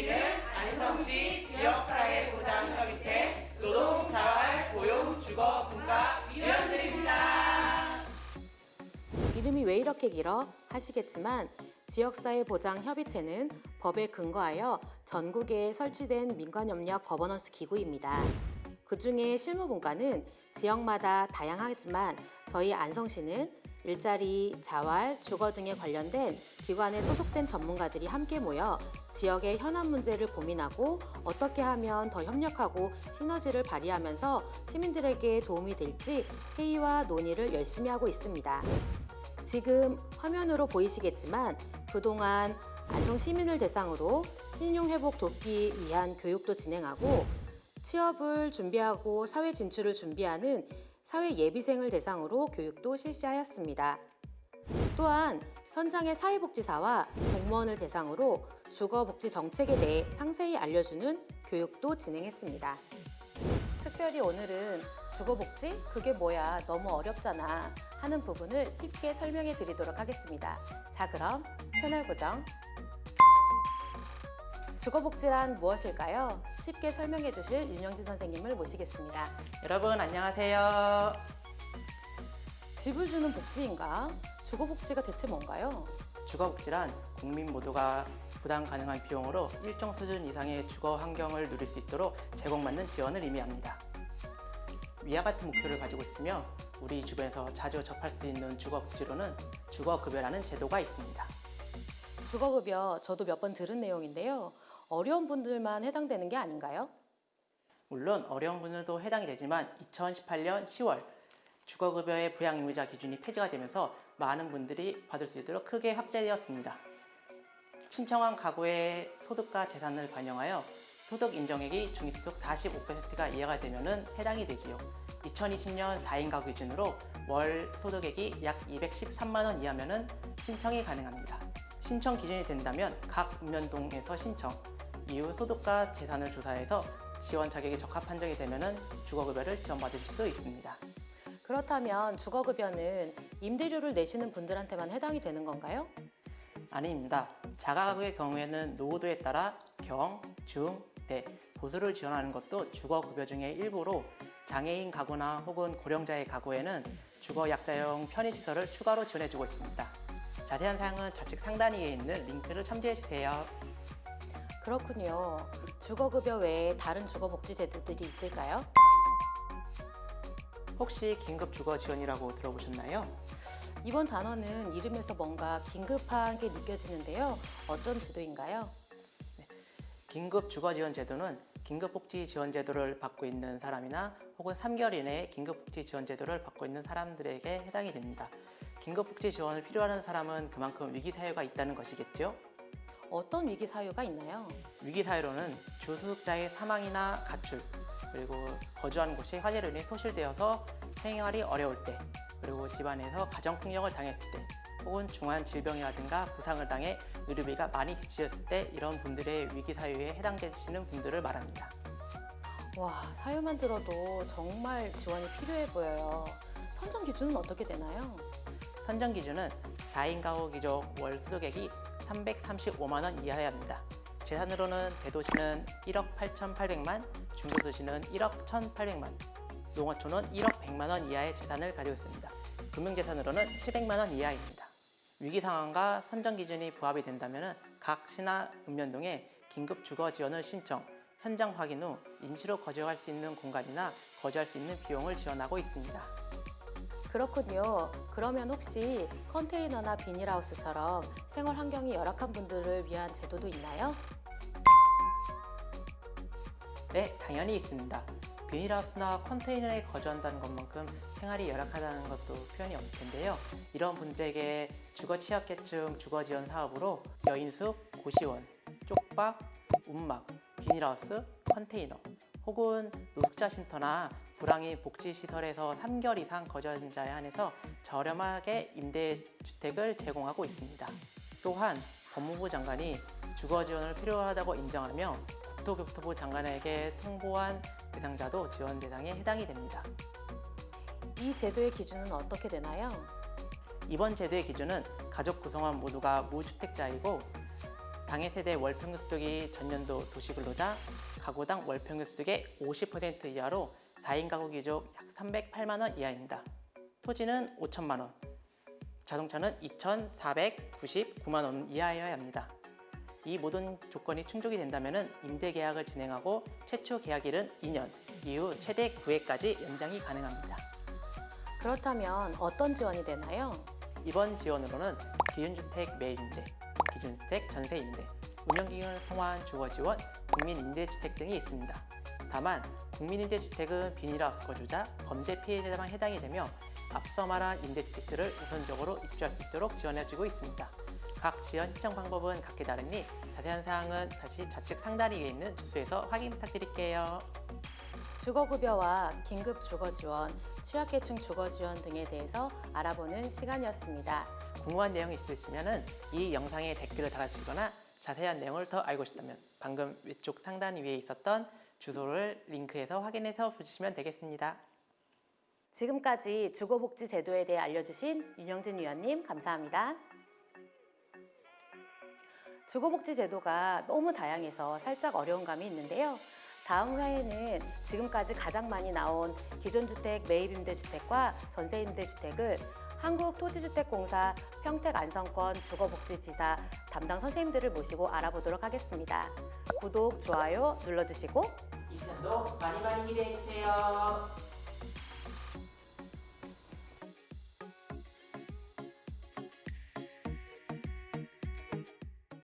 저희는 안성시 지역사회 보장협의체 노동자활 고용 주거 분과 위원들입니다. 이름이 왜 이렇게 길어? 하시겠지만 지역사회 보장 협의체는 법에 근거하여 전국에 설치된 민간협력 거버넌스 기구입니다. 그 중에 실무분과는 지역마다 다양하지만 저희 안성시는 일자리, 자활, 주거 등에 관련된 기관에 소속된 전문가들이 함께 모여 지역의 현안 문제를 고민하고 어떻게 하면 더 협력하고 시너지를 발휘하면서 시민들에게 도움이 될지 회의와 논의를 열심히 하고 있습니다. 지금 화면으로 보이시겠지만 그동안 안성 시민을 대상으로 신용 회복 도피 위한 교육도 진행하고 취업을 준비하고 사회 진출을 준비하는 사회 예비생을 대상으로 교육도 실시하였습니다. 또한 현장의 사회복지사와 공무원을 대상으로 주거복지 정책에 대해 상세히 알려주는 교육도 진행했습니다. 특별히 오늘은 주거복지? 그게 뭐야? 너무 어렵잖아. 하는 부분을 쉽게 설명해 드리도록 하겠습니다. 자, 그럼 채널 고정. 주거복지란 무엇일까요? 쉽게 설명해 주실 윤영진 선생님을 모시겠습니다. 여러분 안녕하세요. 집을 주는 복지인가? 주거복지가 대체 뭔가요? 주거복지란 국민 모두가 부담 가능한 비용으로 일정 수준 이상의 주거 환경을 누릴 수 있도록 제공받는 지원을 의미합니다. 위와 같은 목표를 가지고 있으며 우리 주변에서 자주 접할 수 있는 주거복지로는 주거급여라는 제도가 있습니다. 주거급여 저도 몇 번 들은 내용인데요. 어려운 분들만 해당되는 게 아닌가요? 물론 어려운 분들도 해당이 되지만 2018년 10월 주거급여의 부양 의무자 기준이 폐지가 되면서 많은 분들이 받을 수 있도록 크게 확대되었습니다. 신청한 가구의 소득과 재산을 반영하여 소득 인정액이 중위소득 45%가 이하가 되면 해당이 되지요. 2020년 4인 가구 기준으로 월 소득액이 약 213만 원 이하면 신청이 가능합니다. 신청 기준이 된다면 각 읍면동에서 신청, 이후 소득과 재산을 조사해서 지원 자격이 적합 판정이 되면 주거급여를 지원받을 수 있습니다. 그렇다면 주거급여는 임대료를 내시는 분들한테만 해당이 되는 건가요? 아닙니다. 자가가구의 경우에는 노후도에 따라 경, 중, 대, 보수를 지원하는 것도 주거급여 중의 일부로 장애인 가구나 혹은 고령자의 가구에는 주거약자용 편의시설을 추가로 지원해주고 있습니다. 자세한 사항은 좌측 상단위에 있는 링크를 참조해주세요. 그렇군요. 주거급여 외에 다른 주거복지 제도들이 있을까요? 혹시 긴급 주거 지원이라고 들어보셨나요? 이번 단어는 이름에서 뭔가 긴급하게 느껴지는데요. 어떤 제도인가요? 긴급 주거 지원 제도는 긴급복지 지원 제도를 받고 있는 사람이나 혹은 3개월 이내에 긴급복지 지원 제도를 받고 있는 사람들에게 해당이 됩니다. 긴급복지 지원을 필요하는 사람은 그만큼 위기 사유가 있다는 것이겠죠. 어떤 위기 사유가 있나요? 위기 사유로는 주소득자의 사망이나 가출, 그리고 거주하는 곳이 화재로 인해 소실되어서 생활이 어려울 때, 그리고 집안에서 가정폭력을 당했을 때, 혹은 중한 질병이라든가 부상을 당해 의료비가 많이 지출했을 때 이런 분들의 위기 사유에 해당되시는 분들을 말합니다. 와, 사유만 들어도 정말 지원이 필요해 보여요. 선정 기준은 어떻게 되나요? 선정 기준은 4인 가구 기족 월 소득액이 335만 원 이하여야 합니다. 재산으로는 대도시는 1억 8,800만, 중도도시는 1억 1,800만, 농어촌은 1억 100만 원 이하의 재산을 가지고 있습니다. 금융재산으로는 700만 원 이하입니다. 위기 상황과 선정 기준이 부합이 된다면 각 시나 읍면동에 긴급 주거 지원을 신청, 현장 확인 후 임시로 거주할 수 있는 공간이나 거주할 수 있는 비용을 지원하고 있습니다. 그렇군요. 그러면 혹시 컨테이너나 비닐하우스처럼 생활 환경이 열악한 분들을 위한 제도도 있나요? 네, 당연히 있습니다. 비닐하우스나 컨테이너에 거주한다는 것만큼 생활이 열악하다는 것도 표현이 없을 텐데요. 이런 분들에게 주거 취약계층 주거 지원 사업으로 여인숙, 고시원, 쪽박, 움막, 비닐하우스, 컨테이너 혹은 노숙자 쉼터나 불황인 복지시설에서 3개월 이상 거주한 자에 한해서 저렴하게 임대주택을 제공하고 있습니다. 또한 법무부 장관이 주거 지원을 필요하다고 인정하며 국토교토부 장관에게 통보한 대상자도 지원 대상에 해당이 됩니다. 이 제도의 기준은 어떻게 되나요? 이번 제도의 기준은 가족 구성원 모두가 무주택자이고 당해 세대 월평균 소득이 전년도 도시근로자 가구당 월평균 소득의 50% 이하로 4인 가구 기준 약 308만 원 이하입니다. 토지는 5천만 원, 자동차는 2,499만 원 이하여야 합니다. 이 모든 조건이 충족이 된다면 임대 계약을 진행하고 최초 계약일은 2년, 이후 최대 9회까지 연장이 가능합니다. 그렇다면 어떤 지원이 되나요? 이번 지원으로는 기준주택 매입임대, 기준주택 전세임대, 운영기금을 통한 주거지원, 국민임대주택 등이 있습니다. 다만 국민임대주택은 비닐하우스 거주자, 범죄 피해자만 해당이 되며 앞서 말한 임대주택들을 우선적으로 입주할 수 있도록 지원해주고 있습니다. 각 지원 신청 방법은 각기 다르니 자세한 사항은 다시 좌측 상단에 위에 있는 주소에서 확인 부탁드릴게요. 주거급여와 긴급 주거지원, 취약계층 주거지원 등에 대해서 알아보는 시간이었습니다. 궁금한 내용이 있으시면 이 영상에 댓글을 달아주시거나 자세한 내용을 더 알고 싶다면 방금 위쪽 상단 위에 있었던 주소를 링크해서 확인해서 보시면 되겠습니다. 지금까지 주거복지 제도에 대해 알려주신 윤영진 위원님 감사합니다. 주거복지 제도가 너무 다양해서 살짝 어려운 감이 있는데요. 다음 회에는 지금까지 가장 많이 나온 기존 주택 매입 임대주택과 전세 임대주택을 한국토지주택공사 평택안성권 주거복지지사 담당 선생님들을 모시고 알아보도록 하겠습니다. 구독, 좋아요 눌러주시고 이 편도 많이 많이 기대해 주세요.